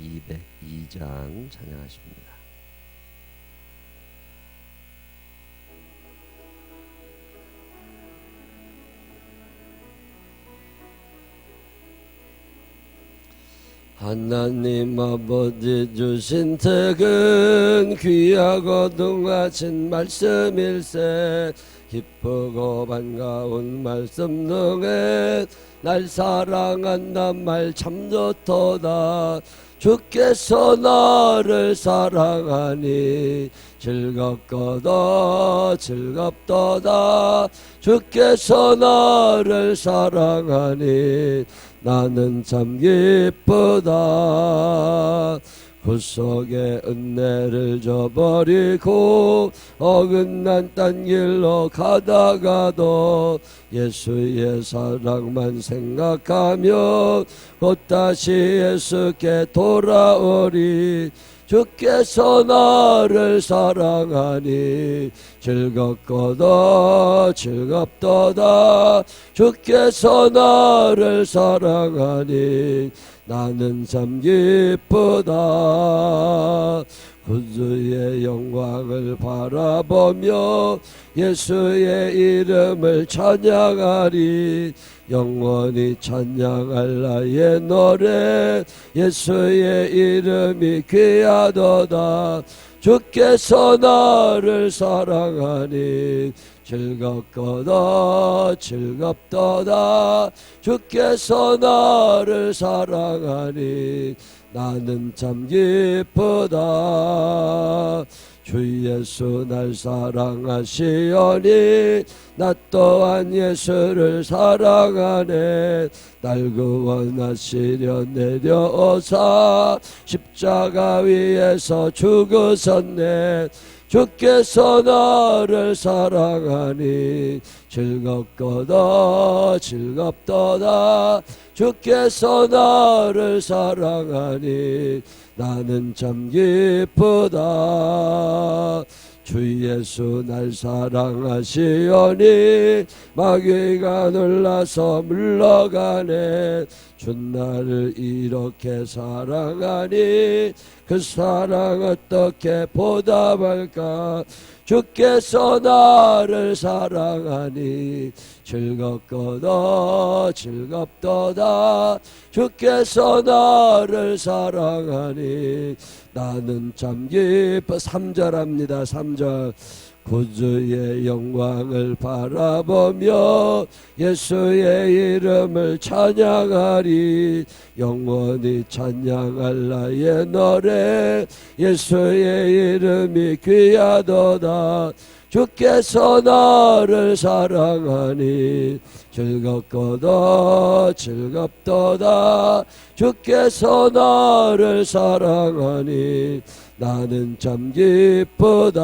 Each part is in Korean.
202장 찬양하십니다. 하나님 아버지 주신 책은 귀하고 동하신 말씀일세 기쁘고 반가운 말씀 중에 날 사랑한다 말참 좋도다 주께서 나를 사랑하니 즐겁거다 즐겁도다. 주께서 나를 사랑하니 나는 참 기쁘다 구속의 은혜를 저버리고 어긋난 딴 길로 가다가도 예수의 사랑만 생각하며 곧 다시 예수께 돌아오리. 주께서 나를 사랑하니 즐겁거다 즐겁도다. 주께서 나를 사랑하니 나는 참 기쁘다. 구주의 영광을 바라보며 예수의 이름을 찬양하리. 영원히 찬양할 나의 노래. 예수의 이름이 귀하도다. 주께서 나를 사랑하니 즐겁거다 즐겁도다 주께서 나를 사랑하니 나는 참 기쁘다. 주 예수 날 사랑하시오니 나 또한 예수를 사랑하네. 날 구원하시려 내려오사 십자가 위에서 죽으셨네 주께서 나를 사랑하니 즐겁거다 즐겁도다. 주께서 나를 사랑하니 나는 참 기쁘다. 주 예수 날 사랑하시오니 마귀가 놀라서 물러가네 주 나를 이렇게 사랑하니 그 사랑 어떻게 보답할까? 주께서 나를 사랑하니 즐겁거다 즐겁도다. 주께서 나를 사랑하니 나는 참 기뻐. 3절합니다. 3절 구주의 영광을 바라보며 예수의 이름을 찬양하리. 영원히 찬양할 나의 노래. 예수의 이름이 귀하도다. 주께서 나를 사랑하니 즐겁거다 즐겁도다. 주께서 나를 사랑하니 나는 참 기쁘다.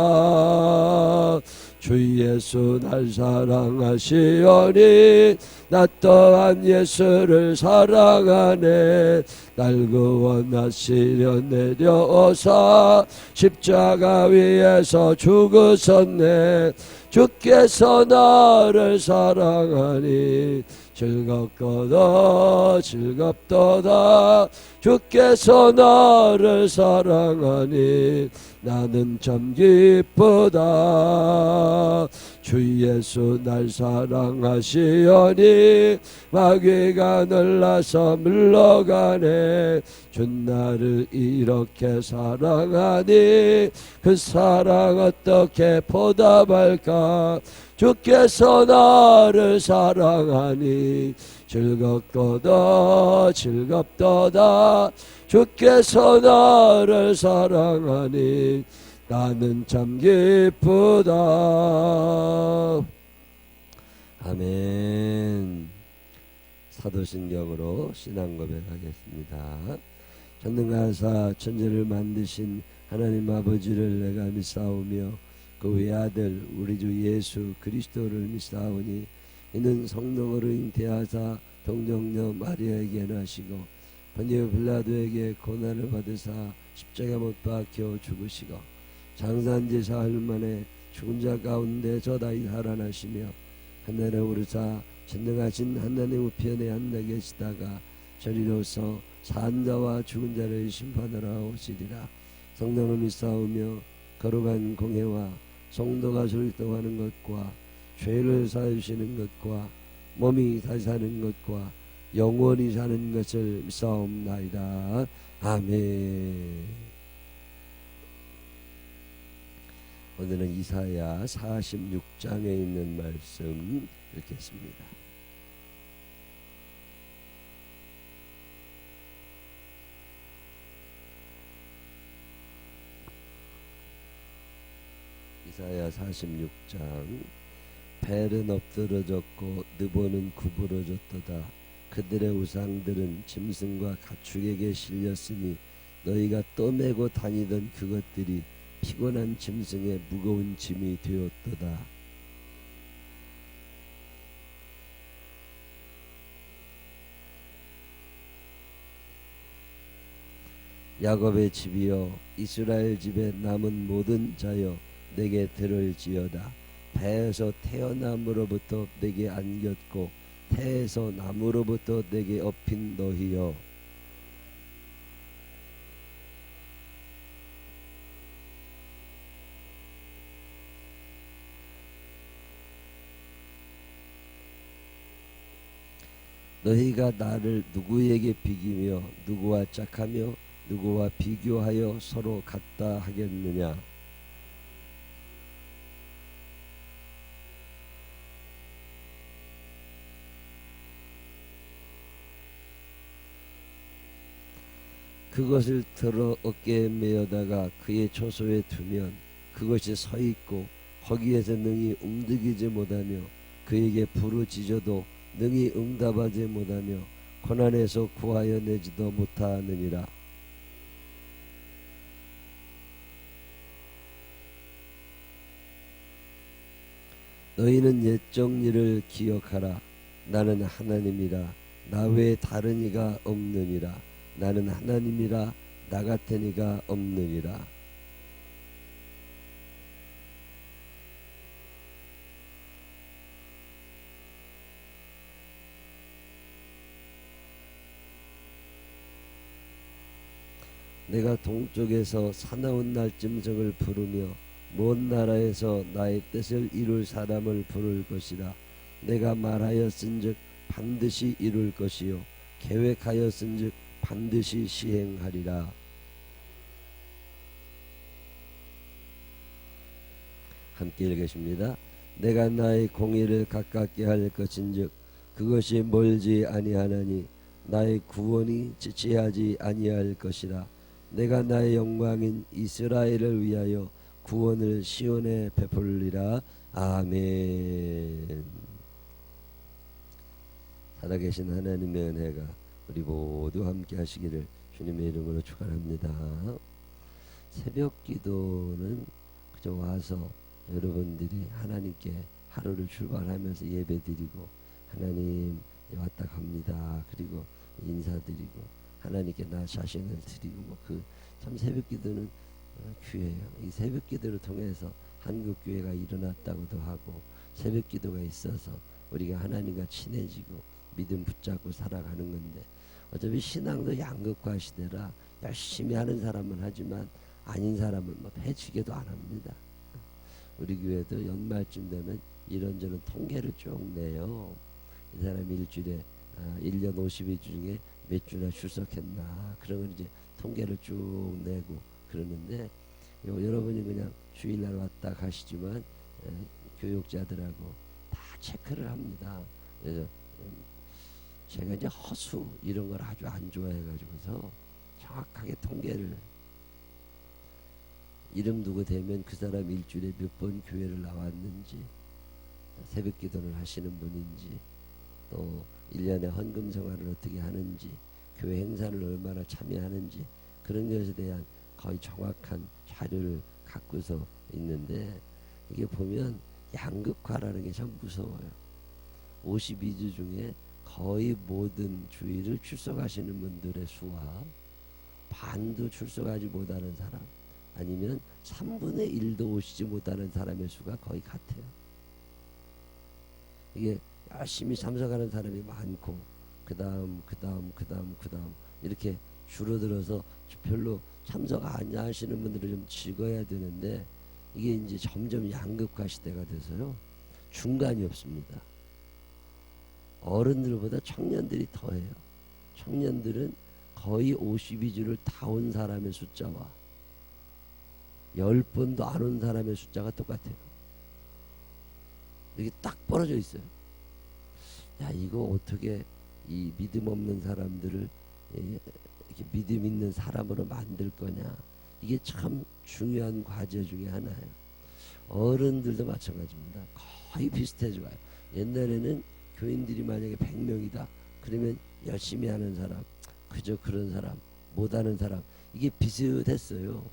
주 예수 날 사랑하시오니 나 또한 예수를 사랑하네. 날 구원하시려 내려오사 십자가 위에서 죽으셨네. 주께서 나를 사랑하니 즐겁거다 즐겁도다. 주께서 나를 사랑하니 나는 참 기쁘다. 주 예수 날 사랑하시오니 마귀가 놀라서 물러가네. 주 나를 이렇게 사랑하니 그 사랑 어떻게 보답할까 주께서 나를 사랑하니 즐겁거다 즐겁도다. 주께서 나를 사랑하니 나는 참 기쁘다. 아멘. 사도신경으로 신앙 고백하겠습니다. 전능하사 천지를 만드신 하나님 아버지를 내가 믿사오며 그 외아들 우리 주 예수 그리스도를 믿사오니 이는 성령으로 잉태하사 동정녀 마리아에게 나시고 번디오 빌라도에게 고난을 받으사 십자가 못 박혀 죽으시고 장산지 사흘 만에 죽은 자 가운데 저다이 살아나시며 하늘에 오르사 전능하신 하나님 우편에 앉아 계시다가 저리로서 산자와 죽은 자를 심판하러 오시리라. 성령을 믿사오며 거룩한 공회와 성도가 출동하는 것과 죄를 사주시는 것과 몸이 다시 사는 것과 영원히 사는 것을 믿사옵나이다 아멘 오늘은 이사야 46장에 있는 말씀 읽겠습니다. 이사야 46장. 벨은 엎드러졌고 느보는 구부러졌도다. 그들의 우상들은 짐승과 가축에게 실렸으니 너희가 떠매고 다니던 그것들이 피곤한 짐승의 무거운 짐이 되었도다. 야곱의 집이여 이스라엘 집에 남은 모든 자여 내게 들을지어다. 배에서 태어남으로부터 내게 안겼고 태에서 나무로부터 내게 업힌 너희여. 너희가 나를 누구에게 비기며 누구와 짝하며 누구와 비교하여 서로 같다 하겠느냐 그것을 들어 어깨에 메어다가 그의 초소에 두면 그것이 서 있고 거기에서 능히 움직이지 못하며 그에게 부르짖어도 능히 응답하지 못하며 고난에서 구하여 내지도 못하느니라. 너희는 옛적 일을 기억하라. 나는 하나님이라. 나 외에 다른 이가 없느니라 나는 하나님이라 나 같은 이가 없느니라. 내가 동쪽에서 사나운 날짐승을 부르며 먼 나라에서 나의 뜻을 이룰 사람을 부를 것이라. 내가 말하였은즉 반드시 이룰 것이요. 계획하였은즉 반드시 시행하리라. 함께 읽으십니다. 내가 나의 공의를 가깝게 할 것인즉 그것이 멀지 아니하나니 나의 구원이 지체하지 아니할 것이라. 내가 나의 영광인 이스라엘을 위하여 구원을 시온에 베풀리라. 아멘. 살아계신 하나님의 은혜가 우리 모두 함께 하시기를 주님의 이름으로 축원합니다 새벽 기도는 그저 와서 여러분들이 하나님께 하루를 출발하면서 예배드리고 하나님 왔다 갑니다 그리고 인사드리고 하나님께 나 자신을 드리고 뭐그참 새벽 기도는 어, 귀해요. 이 새벽 기도를 통해서 한국 교회가 일어났다고도 하고 새벽 기도가 있어서 우리가 하나님과 친해지고 믿음 붙잡고 살아가는 건데 어차피 신앙도 양극화 시대라 열심히 하는 사람은 하지만 아닌 사람은 뭐 해치게도 안 합니다. 우리 교회도 연말쯤 되면 이런저런 통계를 쭉 내요. 이 사람이 일주일에 아, 1년 50일 중에 몇 주나 출석했나 그런 걸 이제 통계를 쭉 내고 그러는데 요, 여러분이 그냥 주일날 왔다 가시지만 에, 교육자들하고 다 체크를 합니다. 그래서 음, 제가 이제 허수 이런 걸 아주 안 좋아해 가지고서 정확하게 통계를 이름 두고 되면 그 사람 일주일에 몇 번 교회를 나왔는지 새벽 기도를 하시는 분인지 또 1년에 헌금 생활을 어떻게 하는지 교회 행사를 얼마나 참여하는지 그런 것에 대한 거의 정확한 자료를 갖고서 있는데 이게 보면 양극화라는 게 참 무서워요. 52주 중에 거의 모든 주일을 출석하시는 분들의 수와 반도 출석하지 못하는 사람 아니면 3분의 1도 오시지 못하는 사람의 수가 거의 같아요. 이게 열심히 참석하는 사람이 많고 그 다음 그 다음 그 다음 그 다음 이렇게 줄어들어서 별로 참석 안 하시는 분들은 좀 적어야 되는데 이게 이제 점점 양극화 시대가 돼서요 중간이 없습니다. 어른들보다 청년들이 더해요. 청년들은 거의 52주를 다 온 사람의 숫자와 10번도 안 온 사람의 숫자가 똑같아요. 이게 딱 벌어져 있어요. 야, 이거 어떻게 이 믿음 없는 사람들을 예, 이렇게 믿음 있는 사람으로 만들 거냐. 이게 참 중요한 과제 중에 하나예요. 어른들도 마찬가지입니다. 거의 비슷해져요. 옛날에는 교인들이 만약에 100명이다. 그러면 열심히 하는 사람, 그저 그런 사람, 못하는 사람, 이게 비슷했어요.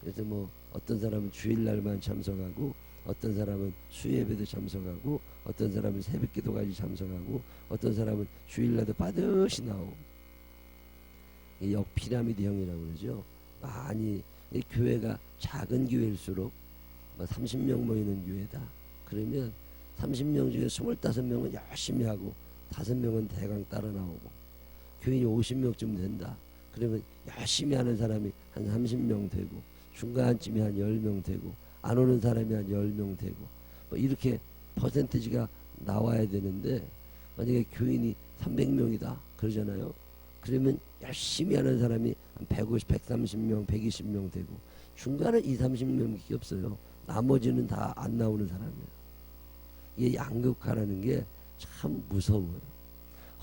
그래서 뭐 어떤 사람은 주일날만 참석하고 어떤 사람은 수예배도 참석하고 어떤 사람은 새벽기도까지 참석하고 어떤 사람은 주일날도 빠듯이 나오고 이 역피라미드형이라고 그러죠. 많이 이 교회가 작은 교회일수록 뭐 30명 모이는 교회다. 그러면 30명 중에 25명은 열심히 하고 5명은 대강 따라 나오고 교인이 50명쯤 된다. 그러면 열심히 하는 사람이 한 30명 되고 중간쯤에 한 10명 되고 안 오는 사람이 한 10명 되고 뭐 이렇게 퍼센티지가 나와야 되는데 만약에 교인이 300명이다 그러잖아요. 그러면 열심히 하는 사람이 한 150, 130명, 120명 되고 중간에 2, 30명밖에 없어요. 나머지는 다 안 나오는 사람이에요. 이게 양극화라는 게 참 무서워요.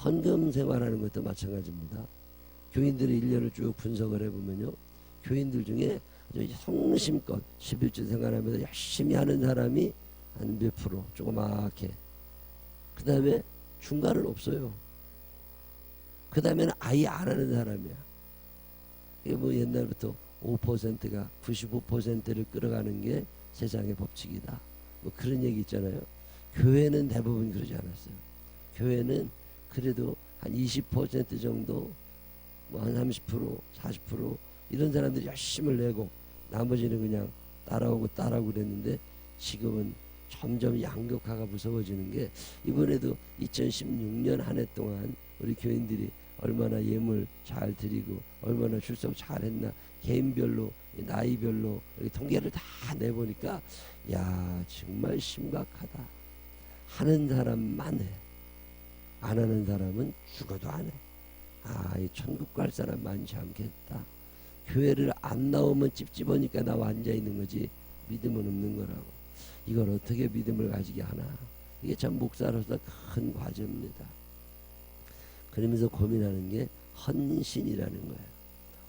헌금 생활하는 것도 마찬가지입니다. 교인들의 일년을 쭉 분석을 해보면요. 교인들 중에 아주 성심껏 11주 생활하면서 열심히 하는 사람이 한 몇 프로 조그맣게 그 다음에 중간은 없어요. 그 다음에는 아예 안 하는 사람이야. 이게 뭐 옛날부터 5%가 95%를 끌어가는 게 세상의 법칙이다. 뭐 그런 얘기 있잖아요. 교회는 대부분 그러지 않았어요. 교회는 그래도 한 20% 정도, 뭐 한 30%, 40% 이런 사람들이 열심을 내고 나머지는 그냥 따라오고 따라오고 그랬는데 지금은 점점 양극화가 무서워지는 게 이번에도 2016년 한 해 동안 우리 교인들이 얼마나 예물 잘 드리고 얼마나 출석 잘했나 개인별로 나이별로 통계를 다 내보니까 야 정말 심각하다 하는 사람만 해 안 하는 사람은 죽어도 안 해. 아, 이 천국 갈 사람 많지 않겠다. 교회를 안 나오면 찝찝하니까 나와 앉아 있는 거지 믿음은 없는 거라고. 이걸 어떻게 믿음을 가지게 하나? 이게 참 목사로서 큰 과제입니다. 그러면서 고민하는 게 헌신이라는 거예요.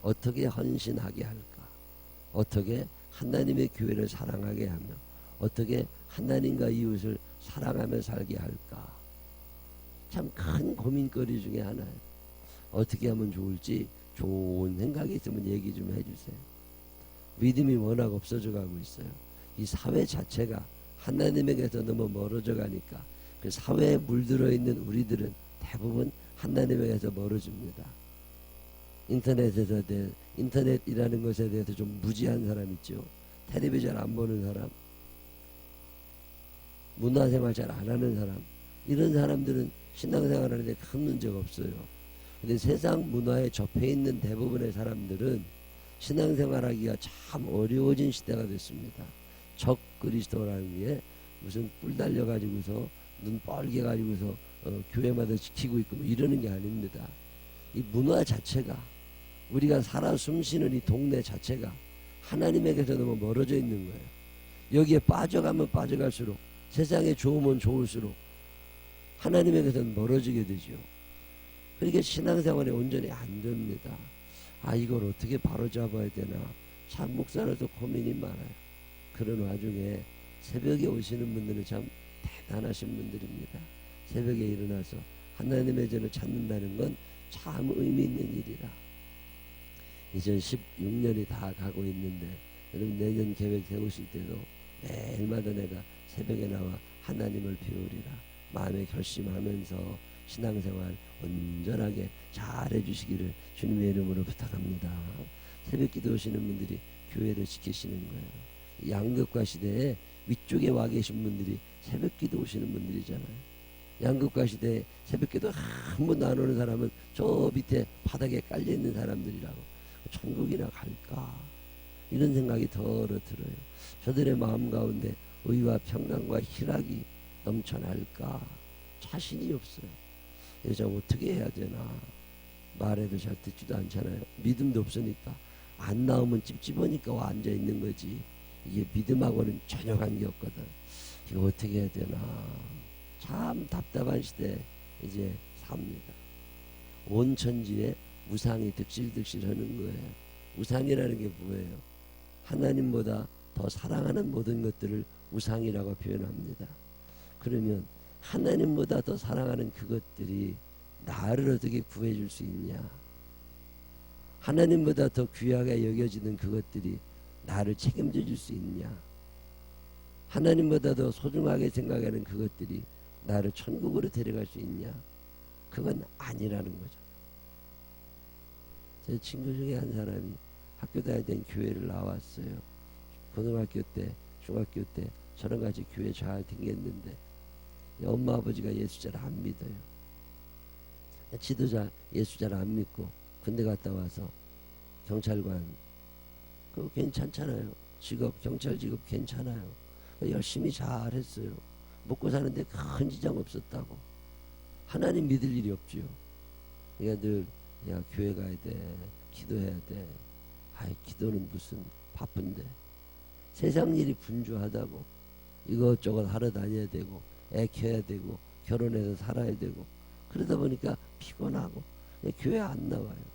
어떻게 헌신하게 할까? 어떻게 하나님의 교회를 사랑하게 하며 어떻게 하나님과 이웃을 사랑하며 살게 할까? 참 큰 고민거리 중에 하나예요. 어떻게 하면 좋을지 좋은 생각이 있으면 얘기 좀 해주세요. 믿음이 워낙 없어져 가고 있어요. 이 사회 자체가 하나님에게서 너무 멀어져 가니까 그 사회에 물들어 있는 우리들은 대부분 하나님에게서 멀어집니다. 인터넷에서 대, 인터넷이라는 것에 대해서 좀 무지한 사람 있죠. 텔레비전 안 보는 사람, 문화생활 잘 안 하는 사람, 이런 사람들은 신앙생활 하는 데 큰 문제가 없어요. 근데 세상 문화에 접해 있는 대부분의 사람들은 신앙생활하기가 참 어려워진 시대가 됐습니다. 적 그리스도라는 게 무슨 뿔 달려 가지고서 눈 뻘게 가지고서 어, 교회마다 지키고 있고 뭐 이러는 게 아닙니다. 이 문화 자체가 우리가 살아 숨쉬는 이 동네 자체가 하나님에게서 너무 멀어져 있는 거예요. 여기에 빠져가면 빠져갈수록 세상에 좋으면 좋을수록 하나님에게서는 멀어지게 되죠. 그러니까 신앙생활이 온전히 안 됩니다. 아 이걸 어떻게 바로잡아야 되나 참 목사로서 고민이 많아요. 그런 와중에 새벽에 오시는 분들은 참 대단하신 분들입니다. 새벽에 일어나서 하나님의 전을 찾는다는 건 참 의미 있는 일이라. 2016년이 다 가고 있는데 여러분 내년 계획 세우실 때도 매일마다 내가 새벽에 나와 하나님을 비우리라 마음에 결심하면서 신앙생활 온전하게 잘 해주시기를 주님의 이름으로 부탁합니다. 새벽 기도 오시는 분들이 교회를 지키시는 거예요. 양극화 시대에 위쪽에 와 계신 분들이 새벽 기도 오시는 분들이잖아요. 양극화 시대에 새벽 기도 한 번도 안 오는 사람은 저 밑에 바닥에 깔려 있는 사람들이라고 천국이나 갈까 이런 생각이 더러 들어요. 저들의 마음 가운데 의와 평강과 희락이 넘쳐날까 자신이 없어요. 여자 어떻게 해야 되나 말해도 잘 듣지도 않잖아요. 믿음도 없으니까 안 나오면 찝찝하니까 와 앉아 있는 거지. 이게 믿음하고는 전혀 관계 없거든. 이거 어떻게 해야 되나 참 답답한 시대 이제 삽니다. 온 천지에 우상이 득실득실 하는 거예요. 우상이라는 게 뭐예요? 하나님보다 더 사랑하는 모든 것들을 우상이라고 표현합니다. 그러면 하나님보다 더 사랑하는 그것들이 나를 어떻게 구해줄 수 있냐? 하나님보다 더 귀하게 여겨지는 그것들이 나를 책임져 줄 수 있냐? 하나님보다 더 소중하게 생각하는 그것들이 나를 천국으로 데려갈 수 있냐? 그건 아니라는 거죠. 제 친구 중에 한 사람이 학교 다닐 땐 교회를 나왔어요. 고등학교 때, 중학교 때 저랑 같이 교회 잘 댕겼는데 엄마 아버지가 예수 잘 안 믿어요. 지도자 예수 잘 안 믿고 군대 갔다 와서 경찰관 그거 괜찮잖아요. 직업 경찰 직업 괜찮아요. 열심히 잘 했어요. 먹고 사는데 큰 지장 없었다고. 하나님 믿을 일이 없지요. 그러니까 늘, 야, 교회 가야 돼. 기도해야 돼. 아이, 기도는 무슨 바쁜데. 세상 일이 분주하다고. 이것저것 하러 다녀야 되고, 애 키워야 되고, 결혼해서 살아야 되고. 그러다 보니까 피곤하고, 교회 안 나와요.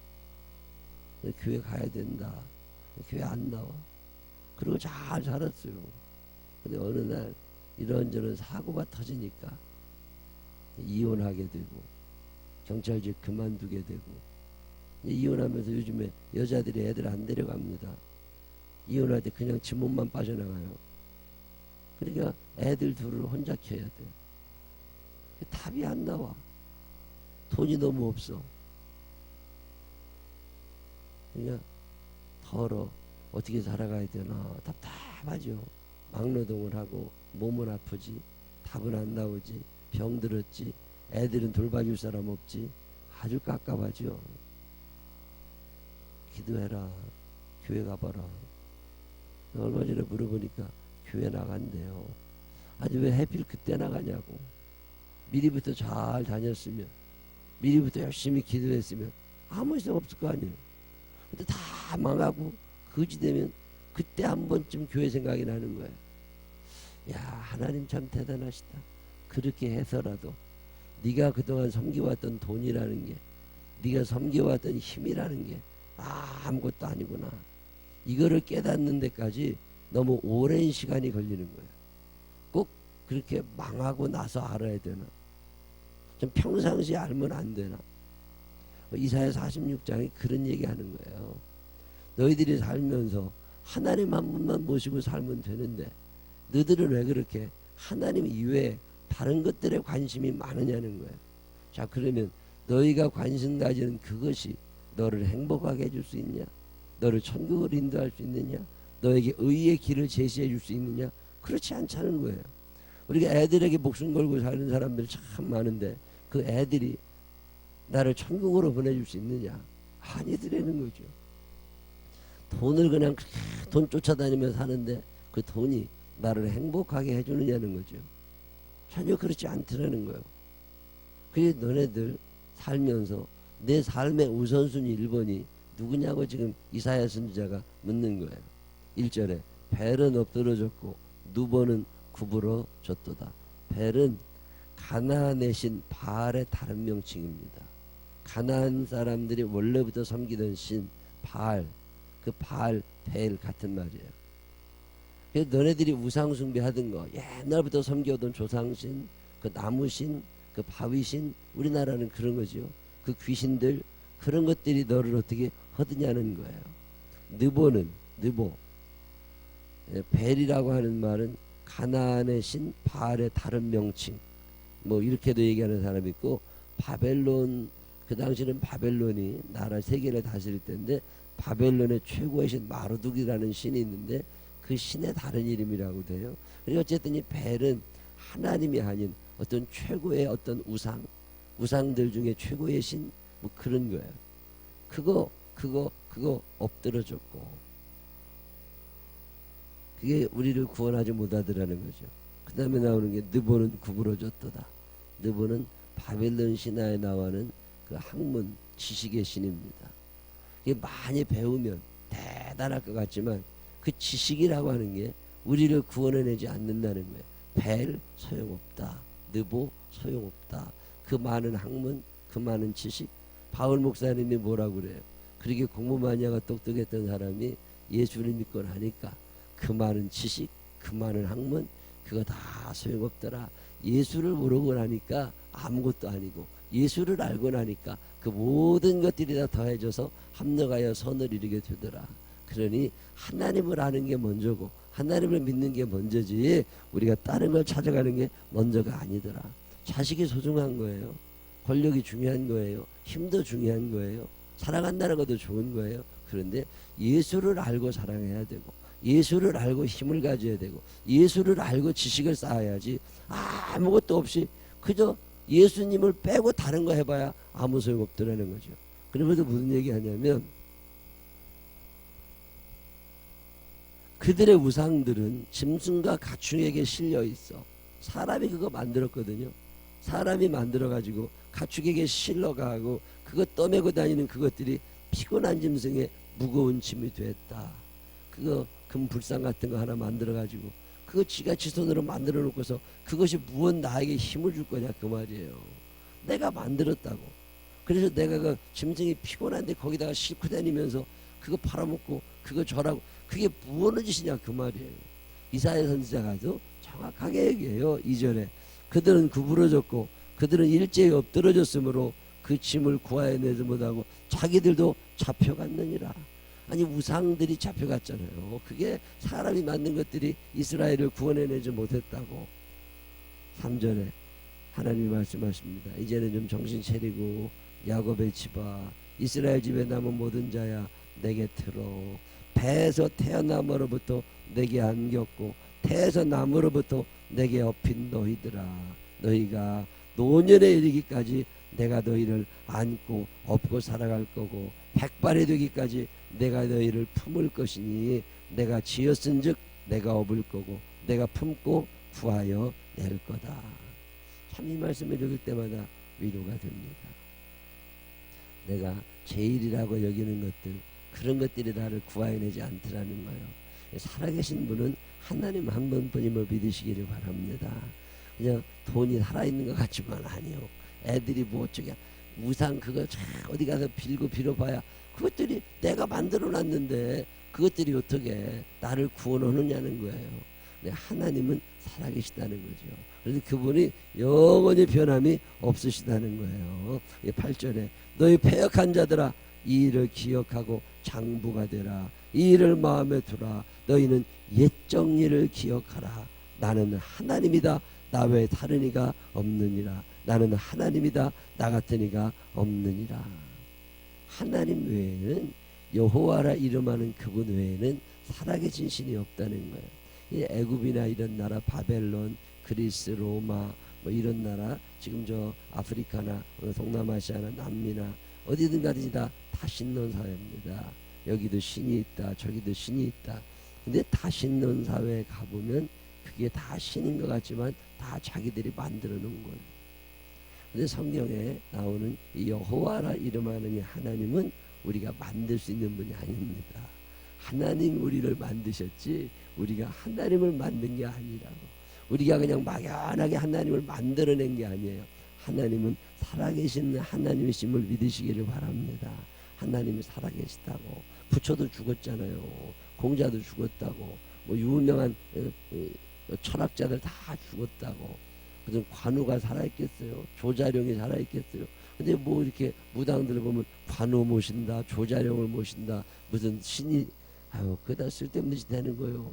교회 가야 된다. 교회 안 나와. 그리고 잘 살았어요. 근데 어느 날 이런저런 사고가 터지니까 이혼하게 되고 경찰직 그만두게 되고 이혼하면서 요즘에 여자들이 애들 안 데려갑니다. 이혼할 때 그냥 지 몸만 빠져나가요. 그러니까 애들 둘을 혼자 키워야 돼. 답이 안 나와. 돈이 너무 없어. 그러니까 더러 어떻게 살아가야 되나 답답하죠. 막노동을 하고 몸은 아프지 답은 안 나오지 병들었지 애들은 돌봐줄 사람 없지 아주 깝깝하죠. 기도해라 교회 가봐라. 얼마 전에 물어보니까 교회 나간대요. 아니 왜 해필 그때 나가냐고. 미리부터 잘 다녔으면 미리부터 열심히 기도했으면 아무 이상 없을 거 아니에요. 근데 다 망하고 거지 되면 그때 한 번쯤 교회 생각이 나는 거예요. 야 하나님 참 대단하시다. 그렇게 해서라도 네가 그동안 섬겨왔던 돈이라는 게 네가 섬겨왔던 힘이라는 게 아무것도 아니구나. 이거를 깨닫는 데까지 너무 오랜 시간이 걸리는 거예요. 꼭 그렇게 망하고 나서 알아야 되나? 좀 평상시에 알면 안 되나? 이사야 46장에 그런 얘기하는 거예요. 너희들이 살면서 하나님 한 분만 모시고 살면 되는데 너희들은 왜 그렇게 하나님 이외에 다른 것들에 관심이 많으냐는 거예요. 자 그러면 너희가 관심 가지는 그것이 너를 행복하게 해줄 수 있냐? 너를 천국으로 인도할 수 있느냐? 너에게 의의 길을 제시해 줄 수 있느냐? 그렇지 않다는 거예요. 우리가 애들에게 목숨 걸고 사는 사람들이 참 많은데 그 애들이 나를 천국으로 보내줄 수 있느냐? 아니더라는 거죠. 돈을 그냥 돈 쫓아다니며 사는데 그 돈이 나를 행복하게 해주느냐는 거죠. 전혀 그렇지 않더라는 거예요. 그래서 너네들 살면서 내 삶의 우선순위 1번이 누구냐고 지금 이사야 선지자가 묻는 거예요. 1절에 벨은 엎드러졌고 누버는 구부러졌도다. 벨은 가나안의 신 바알의 다른 명칭입니다. 가나안 사람들이 원래부터 섬기던 신 바알 그 바알 벨 같은 말이에요. 그래서 너네들이 우상 숭배하던 거 옛날부터 섬겨오던 조상신 그 나무신 그 바위신 우리나라는 그런 거죠. 그 귀신들 그런 것들이 너를 어떻게 허드냐는 거예요. 느보는 느보 예, 벨이라고 하는 말은 가나안의 신 바알의 다른 명칭 뭐 이렇게도 얘기하는 사람이 있고 바벨론 그 당시는 바벨론이 나라 세계를 다스릴 때인데 바벨론의 최고의 신 마르둑이라는 신이 있는데 그 신의 다른 이름이라고 돼요. 그리고 어쨌든 이 벨은 하나님이 아닌 어떤 최고의 어떤 우상, 우상들 중에 최고의 신, 뭐 그런 거예요. 그거, 그거, 그거 엎드려졌고, 그게 우리를 구원하지 못하더라는 거죠. 그 다음에 나오는 게 느보는 구부러졌도다. 느보는 바벨론 신화에 나와는 그 학문 지식의 신입니다. 이게 많이 배우면 대단할 것 같지만 그 지식이라고 하는 게 우리를 구원해내지 않는다는 거예요. 벨 소용없다. 느보 소용없다. 그 많은 학문, 그 많은 지식. 바울 목사님이 뭐라고 그래요? 그렇게 공부 하고 똑똑했던 사람이 예수를 믿고 나니까 그 많은 지식, 그 많은 학문, 그거 다 소용없더라. 예수를 모르고 나니까 아무것도 아니고 예수를 알고 나니까 그 모든 것들이 다 더해져서 합력하여 선을 이루게 되더라. 그러니 하나님을 아는 게 먼저고 하나님을 믿는 게 먼저지 우리가 다른 걸 찾아가는 게 먼저가 아니더라. 자식이 소중한 거예요. 권력이 중요한 거예요. 힘도 중요한 거예요. 사랑한다는 것도 좋은 거예요. 그런데 예수를 알고 사랑해야 되고 예수를 알고 힘을 가져야 되고 예수를 알고 지식을 쌓아야지 아무것도 없이 그저 예수님을 빼고 다른 거 해봐야 아무 소용 없더라는 거죠. 그러면서 무슨 얘기 하냐면 그들의 우상들은 짐승과 가축에게 실려 있어. 사람이 그거 만들었거든요. 사람이 만들어 가지고 가축에게 실러가고 그거 떠매고 다니는 그것들이 피곤한 짐승의 무거운 짐이 됐다. 그거 금 불상 같은 거 하나 만들어 가지고 그거 지가 지 손으로 만들어 놓고서 그것이 무엇 나에게 힘을 줄 거냐 그 말이에요. 내가 만들었다고. 그래서 내가 그 짐승이 피곤한데 거기다가 싣고 다니면서 그거 팔아먹고 그거 절하고 그게 무엇의 짓이냐 그 말이에요. 이사야 선지자가도 정확하게 얘기해요. 이절에 그들은 구부러졌고 그들은 일제히 엎드러졌으므로 그 짐을 구하여 내지 못하고 자기들도 잡혀갔느니라. 아니 우상들이 잡혀갔잖아요. 그게 사람이 만든 것들이 이스라엘을 구원해내지 못했다고. 3절에 하나님이 말씀하십니다. 이제는 좀 정신 차리고 야곱의 집아 이스라엘 집에 남은 모든 자야 내게 들어 배에서 태어남으로부터 내게 안겼고 태에서 남으로부터 내게 업힌 너희들아 너희가 노년에 이르기까지 내가 너희를 안고 업고 살아갈 거고 백발이 되기까지 내가 너희를 품을 것이니 내가 지었은즉 내가 업을 거고 내가 품고 구하여 낼 거다. 참 이 말씀을 읽을 때마다 위로가 됩니다. 내가 제일이라고 여기는 것들 그런 것들이 나를 구하여내지 않더라는 거예요. 살아계신 분은 하나님 한 분뿐임을 믿으시기를 바랍니다. 그냥 돈이 살아있는 것 같지만 아니요. 애들이 뭐 어쩌게 우상 그거 참 어디 가서 빌고 빌어봐야 그것들이 내가 만들어 놨는데 그것들이 어떻게 나를 구원하느냐는 거예요. 하나님은 살아계시다는 거죠. 그래서 그분이 영원히 변함이 없으시다는 거예요. 8절에 너희 패역한 자들아 이 일을 기억하고 장부가 되라. 이 일을 마음에 두라. 너희는 옛적 일을 기억하라. 나는 하나님이다. 나 외에 다른 이가 없느니라. 나는 하나님이다. 나 같은 이가 없느니라. 하나님 외에는 여호와라 이름하는 그분 외에는 살아계신 신이 없다는 거예요. 이 애굽이나 이런 나라 바벨론, 그리스, 로마 뭐 이런 나라 지금 저 아프리카나 동남아시아나 남미나 어디든 가든지 다, 다 신론 사회입니다. 여기도 신이 있다, 저기도 신이 있다. 근데 다 신론 사회에 가보면 그게 다 신인 것 같지만 다 자기들이 만들어 놓은 거예요. 근데 성경에 나오는 이 여호와라 이름하는 이 하나님은 우리가 만들 수 있는 분이 아닙니다. 하나님 우리를 만드셨지 우리가 하나님을 만든 게 아니라고. 우리가 그냥 막연하게 하나님을 만들어낸 게 아니에요. 하나님은 살아계신 하나님이심을 믿으시기를 바랍니다. 하나님이 살아계시다고. 부처도 죽었잖아요. 공자도 죽었다고. 뭐 유명한 어, 어, 철학자들 다 죽었다고. 무슨 관우가 살아있겠어요. 조자룡이 살아있겠어요. 근데 뭐 이렇게 무당들 보면 관우 모신다, 조자룡을 모신다, 무슨 신이 아유 그다 쓸데없는 짓 하는 거예요.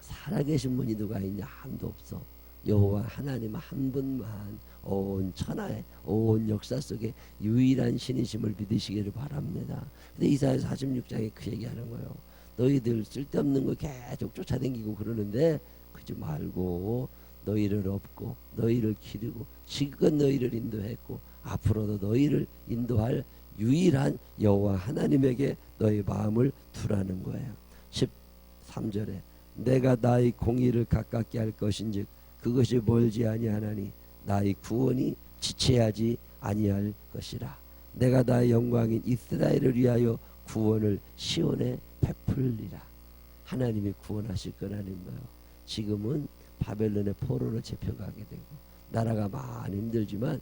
살아계신 분이 누가 있냐 한도 없어. 여호와 하나님 한 분만 온 천하에 온 역사 속에 유일한 신이심을 믿으시기를 바랍니다. 근데 이사야 46장에 그 얘기하는 거예요. 너희들 쓸데없는 거 계속 쫓아다니고 그러는데 그지 말고 너희를 업고 너희를 기르고 지금껏 너희를 인도했고 앞으로도 너희를 인도할 유일한 여호와 하나님에게 너희 마음을 두라는 거예요. 13절에 내가 나의 공의를 가깝게 할 것인즉 그것이 멀지 아니하나니 나의 구원이 지체하지 아니할 것이라. 내가 나의 영광인 이스라엘을 위하여 구원을 시온에 베풀리라. 하나님이 구원하실 거라는 거예요. 지금은 바벨론의 포로로 잡혀가게 되고 나라가 많이 힘들지만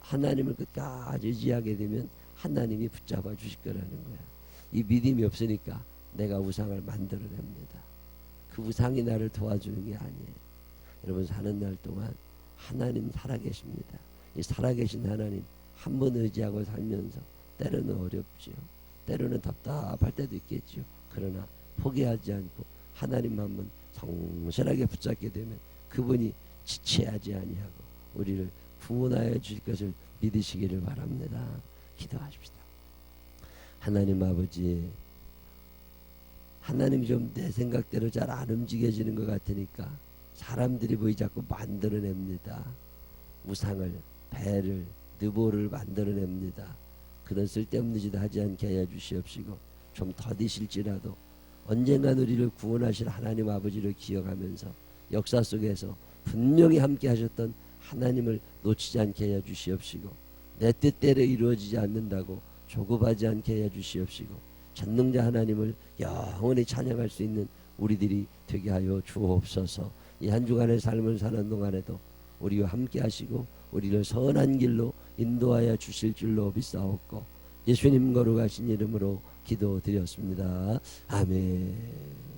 하나님을 끝까지 의지하게 되면 하나님이 붙잡아 주실 거라는 거야. 이 믿음이 없으니까 내가 우상을 만들어냅니다. 그 우상이 나를 도와주는 게 아니에요. 여러분 사는 날 동안 하나님 살아계십니다. 이 살아계신 하나님 한 번 의지하고 살면서 때로는 어렵지요. 때로는 답답할 때도 있겠죠. 그러나 포기하지 않고 하나님 한번 성실하게 붙잡게 되면 그분이 지체하지 아니하고 우리를 구원하여 주실 것을 믿으시기를 바랍니다. 기도하십시다. 하나님 아버지 하나님이 좀내 생각대로 잘 안 움직여지는 것 같으니까 사람들이 보이 자꾸 만들어냅니다. 우상을 배를 느보를 만들어냅니다. 그런 쓸데없는 짓 하지 않게 하여 주시옵시고 좀 더디실지라도 언젠간 우리를 구원하실 하나님 아버지를 기억하면서 역사 속에서 분명히 함께 하셨던 하나님을 놓치지 않게 하여 주시옵시고 내 뜻대로 이루어지지 않는다고 조급하지 않게 하여 주시옵시고 전능자 하나님을 영원히 찬양할 수 있는 우리들이 되게 하여 주옵소서. 이 한 주간의 삶을 사는 동안에도 우리와 함께 하시고 우리를 선한 길로 인도하여 주실 줄로 믿사옵고 예수님 거룩하신 이름으로 기도드렸습니다. 아멘.